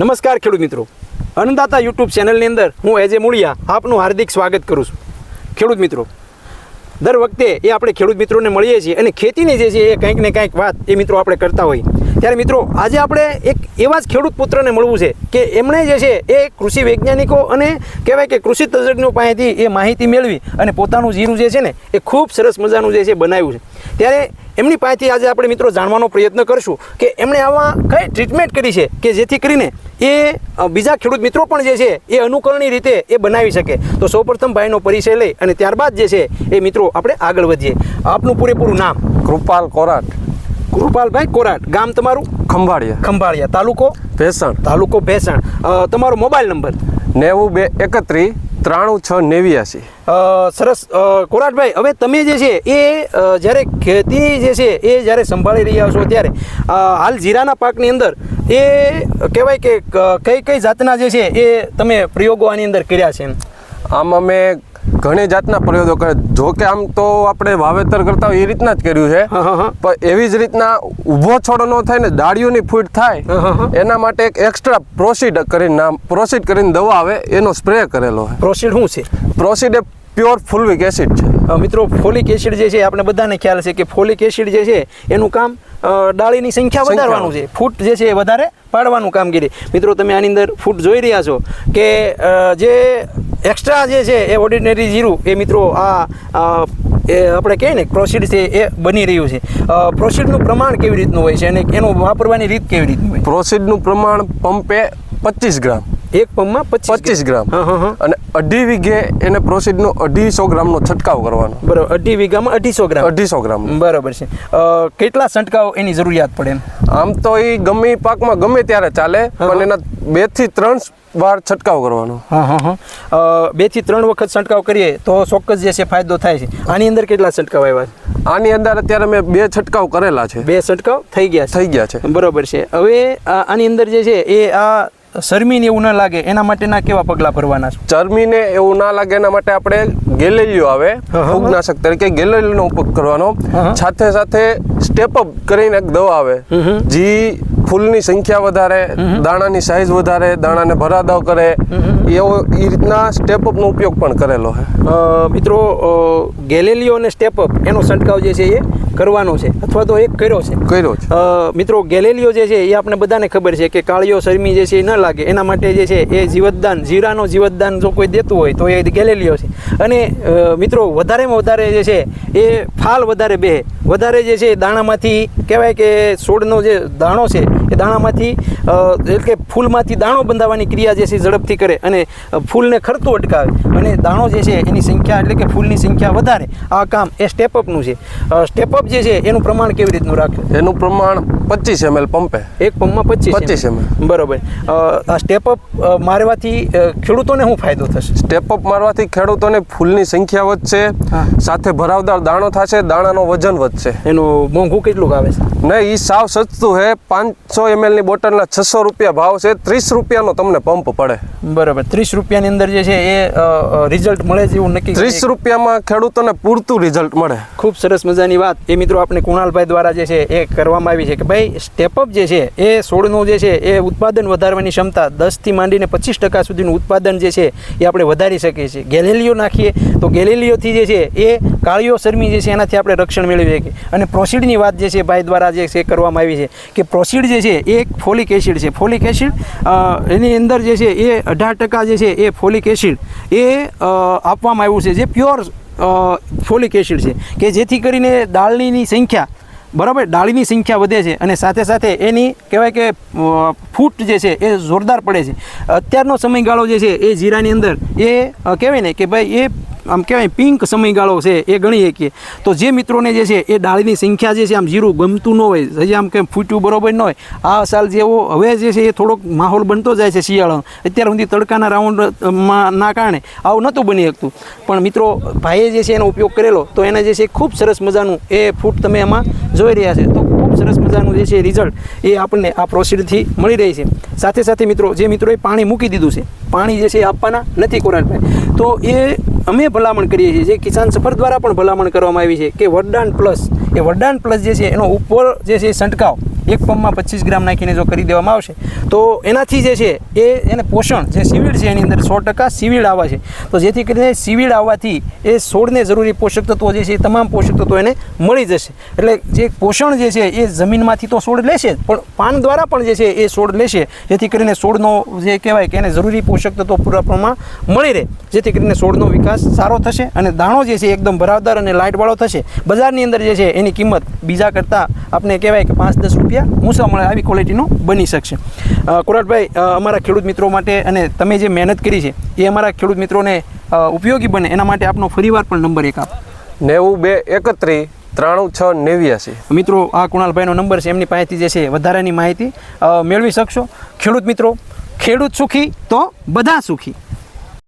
નમસ્કાર ખેડૂત મિત્રો. અન્નદાતા યુટ્યુબ ચેનલની અંદર હું એજે મૂળિયા આપનું હાર્દિક સ્વાગત કરું છું. ખેડૂત મિત્રો, દર વખતે એ આપણે ખેડૂત મિત્રોને મળીએ છીએ અને ખેતીની જે છે એ કંઈક ને કંઈક વાત એ મિત્રો આપણે કરતા હોઈએ. ત્યારે મિત્રો, આજે આપણે એક એવા જ ખેડૂત પુત્રને મળવું છે કે એમણે જે છે એ કૃષિ વૈજ્ઞાનિકો અને કહેવાય કે કૃષિ તજજ્ઞો પાસેથી એ માહિતી મેળવી અને પોતાનું જીરું જે છે ને, એ ખૂબ સરસ મજાનું જે છે બનાવ્યું છે. ત્યારે એમની પાસેથી આજે આપણે મિત્રો જાણવાનો પ્રયત્ન કરશું કે એમણે આવા કઈ ટ્રીટમેન્ટ કરી છે કે જેથી કરીને એ બીજા ખેડૂત મિત્રો પણ જે છે એ અનુકરણી રીતે એ બનાવી શકે. તો સૌપ્રથમ ભાઈનો પરિચય લઈ અને ત્યારબાદ જે છે એ મિત્રો આપણે આગળ વધીએ. આપનું પૂરેપૂરું નામ? કૃપાલ કોરાટ. કૃપાલભાઈ કોરાટ ગામ તમારું? ખંભાળિયા. ખંભાળિયા તાલુકો? ભેસણ. તાલુકો ભેસણ. તમારો મોબાઈલ નંબર? નેવું બે એકત્રીસ ત્રાણું છ નેવ્યાસી. સરસ. કોરાટભાઈ હવે તમે જે છે એ જ્યારે ખેતી જે છે એ જ્યારે સંભાળી રહ્યા છો ત્યારે હાલ જીરાના પાકની અંદર એ કહેવાય કે કઈ કઈ જાતના જે છે એ તમે પ્રયોગો આની અંદર કર્યા છે આમ અમે ઘણી જાતના પ્રયોગો કરે. જો કે આમ તો આપણે વાવેતર કરતા હોય એ રીતના જ કર્યું છે. પણ એવી જ રીતના ઊભો છોડો ન થાય ને દાળીઓની ફૂટ થાય. એના માટે એક એક્સ્ટ્રા પ્રોસીડ કરીને નામ પ્રોસીડ કરીને દવા આવે એનો સ્પ્રે કરેલો છે. પ્રોસીડ શું છે? પ્રોસીડ એ પ્યોર ફુલવિક એસિડ છે. મિત્રો ફોલિક એસિડ જે છે આપણે બધાને ખ્યાલ છે કે ફોલિક એસિડ જે છે એનું કામ ડાળીની સંખ્યા. વધારવાનું છે. ફૂટ જે છે એ વધારે પાડવાનું કામગીરી. મિત્રો તમે આની અંદર ફૂટ જોઈ રહ્યા છો કે જે એક્સ્ટ્રા જે છે એ ઓર્ડિનરી જીરું એ મિત્રો આ એ આપણે કહીએ ને પ્રોસીડ છે એ બની રહ્યું છે. પ્રોસીડનું પ્રમાણ કેવી રીતનું હોય છે અને એનું વાપરવાની રીત કેવી રીતની હોય પ્રોસીડનું પ્રમાણ પંપે પચીસ ગ્રામ. એક પંપમાં પચીસ ગ્રામ. અને અઢી વીઘે એને પ્રોસીડનો અઢીસો ગ્રામનો છંટકાવ કરવાનો. બરાબર અઢી વીઘામાં અઢીસો ગ્રામ. અઢીસો ગ્રામ. બરાબર છે. કેટલા છંટકાવ એની જરૂરિયાત પડે આમ તો એ ગમે પાકમાં ગમે ત્યારે ચાલે પણ એના બેથી ત્રણ વાર છંટકાવ કરવાનો. હા હા હા. અ, બેથી ત્રણ વખત છંટકાવ કરીએ તો ચોક્કસ જે છે ફાયદો થાય છે. આની અંદર કેટલા છંટકાવ આવ્યા છે? આની અંદર અત્યારે મેં બે છંટકાવ કરેલા છે. બે છંટકાવ થઈ ગયા થઈ ગયા છે. બરોબર છે. હવે આની અંદર જે છે એ આ શરમીને એવું ના લાગે એના માટેના કેવા પગલાં ભરવાના છે? ચરમીને એવું ના લાગે એના માટે આપણે ગેલેલિયો આવે. ફૂગનાશક તરીકે ગેલેલિયોનો ઉપયોગ કરવાનો. સાથે સાથે સ્ટેપ અપ કરીને એક દવા આવે. જે ફૂલની સંખ્યા વધારે દાણાની સાઈઝ વધારે દાણાને ભરાદાવ કરે એવો એ રીતના સ્ટેપ અપનો ઉપયોગ પણ કરેલો છે. મિત્રો ગેલેલિયો અને સ્ટેપઅપ એનો છંટકાવ જે છે એ કરવાનો છે અથવા તો એક કર્યો છે. કર્યો છે. મિત્રો ગેલેલિયો જે છે એ આપણે બધાને ખબર છે કે કાળિયો શરમી જે છે એ ન લાગે. એના માટે જે છે એ જીવતદાન જીરાનો જીવતદાન જો કોઈ દેતું હોય તો એ ગેલેલિયો છે. અને મિત્રો વધારેમાં વધારે જે છે એ ફાલ વધારે બે વધારે જે છે દાણામાંથી કહેવાય કે છોડનો જે દાણો છે એ દાણામાંથી એટલે કે ફૂલમાંથી દાણો બંધાવવાની ક્રિયા જે છે ઝડપથી કરે અને ફૂલને ખરતું અટકાવે. અને દાણો જે છે એની સંખ્યા એટલે કે ફૂલની સંખ્યા વધારે. આ કામ એ સ્ટેપઅપનું છે. સ્ટેપઅપ જે છે એનું પ્રમાણ કેવી રીતનું રાખવું એનું પ્રમાણ પચીસ એમએલ પંપે. એક પંપમાં પચીસ 25 ml. બરોબર. આ સ્ટેપઅપ મારવાથી ખેડૂતોને શું ફાયદો થશે? સ્ટેપ અપ મારવાથી ખેડૂતોને ફૂલની સંખ્યા વધશે સાથે ભરાવદાર દાણો થશે દાણાનો વજન વધશે. એનું મોંઘું કેટલું આવે છે? ને એ સાવ સસ્તું છે. પાંચસો એમએલની બોટલના છસો રૂપિયા ભાવ છે. ત્રીસ રૂપિયાનો તમને પંપ પડે. બરાબર. ત્રીસ રૂપિયાની અંદર જે છે એ રિઝલ્ટ મળે છે એવું નક્કી ત્રીસ રૂપિયામાં ખેડૂતોને પૂરતું રિઝલ્ટ મળે. ખૂબ સરસ મજાની વાત. એ મિત્રો આપણે કુણાલભાઈ દ્વારા જે છે એ કરવામાં આવી છે કે ભાઈ સ્ટેપઅપ જે છે એ છોડનું જે છે એ ઉત્પાદન વધારવાની ક્ષમતા દસથી માંડીને પચીસ ટકા સુધીનું ઉત્પાદન જે છે એ આપણે વધારી શકીએ છીએ. ગેલેલિયો નાખીએ તો ગેલેલિયોથી જે છે એ કાળીઓ શરમી જે છે એનાથી આપણે રક્ષણ મેળવી અને પ્રોસીડની વાત જે છે ભાઈ દ્વારા જે છે કરવામાં આવી છે કે પ્રોસીડ જે છે એ એક ફોલિક એસિડ છે. ફોલિક એસિડ એની અંદર જે છે એ અઢાર ટકા જે છે એ ફોલિક એસિડ એ આપવામાં આવ્યું છે. જે પ્યોર ફોલિક એસિડ છે કે જેથી કરીને દાળની સંખ્યા, બરાબર ડાળીની સંખ્યા વધે છે અને સાથે સાથે એની કહેવાય કે ફૂટ જે છે એ જોરદાર પડે છે. અત્યારનો સમયગાળો જે છે એ જીરાની અંદર એ કહેવાય ને કે ભાઈ એ આમ કહેવાય પિંક સમયગાળો છે, એ ગણી શકીએ તો જે મિત્રોને જે છે, એ ડાળીની સંખ્યા જે છે, આમ જીરું ગમતું ન હોય, હજી આમ કેમ ફૂટ્યું બરોબર ન હોય, આ સાલ જેવો હવે જે છે, એ થોડોક માહોલ બનતો જાય છે શિયાળાનો અત્યાર સુધી તડકાના રાઉન્ડમાં ના કારણે આવું નહોતું બની શકતું. પણ મિત્રો, ભાઈએ જે છે, એનો ઉપયોગ કરેલો, તો એને જે છે, ખૂબ સરસ મજાનું એ ફૂટ તમે એમાં જોઈ રહ્યા છે. તો સરસ મજાનું જે છે રિઝલ્ટ એ આપણને આ પ્રોસીડથી મળી રહી છે. સાથે સાથે મિત્રો, જે મિત્રોએ પાણી મૂકી દીધું છે, પાણી જે છે એ આપવાના નથી કોરાનભાઈ તો એ અમે ભલામણ કરીએ છીએ, જે કિસાન સફર દ્વારા પણ ભલામણ કરવામાં આવી છે કે વરદાન પ્લસ એ વરદાન પ્લસ જે છે એનો ઉપર જે છે સંટકાવ એક પંપમાં પચીસ ગ્રામ નાખીને જો કરી દેવામાં આવશે, તો એનાથી જે છે એ એને પોષણ જે સીવીડ છે એની અંદર સો ટકા સીવીડ આવે છે. તો જેથી કરીને સીવીડ આવવાથી એ છોડને જરૂરી પોષક તત્વો જે છે એ તમામ પોષક તત્વો એને મળી જશે. એટલે જે પોષણ જે છે એ જમીનમાંથી તો છોડ લેશે પણ પાન દ્વારા પણ જે છે એ છોડ લેશે. જેથી કરીને છોડનો જે કહેવાય કે એને જરૂરી પોષક તત્વો પૂરા પ્રમાણમાં મળી રહે. જેથી કરીને છોડનો વિકાસ સારો થશે અને દાણો જે છે એકદમ ભરાવદાર અને લાઇટવાળો થશે. બજારની અંદર જે છે એની કિંમત બીજા કરતાં આપણે કહેવાય કે પાંચ દસ રૂપિયા ઊંચા મળે આવી ક્વોલિટીનું બની શકશે. કોરાટભાઈ અમારા ખેડૂત મિત્રો માટે અને તમે જે મહેનત કરી છે એ અમારા ખેડૂત મિત્રોને ઉપયોગી બને. એના માટે આપનો ફરીવાર પણ નંબર એક આપ. નેવું બે એકત્રીસ ત્રાણું છ નેવ્યાસી. મિત્રો આ કુણાલભાઈનો નંબર છે એમની પાસેથી જે છે વધારાની માહિતી મેળવી શકશો. ખેડૂત મિત્રો ખેડૂત સુખી તો બધા સુખી.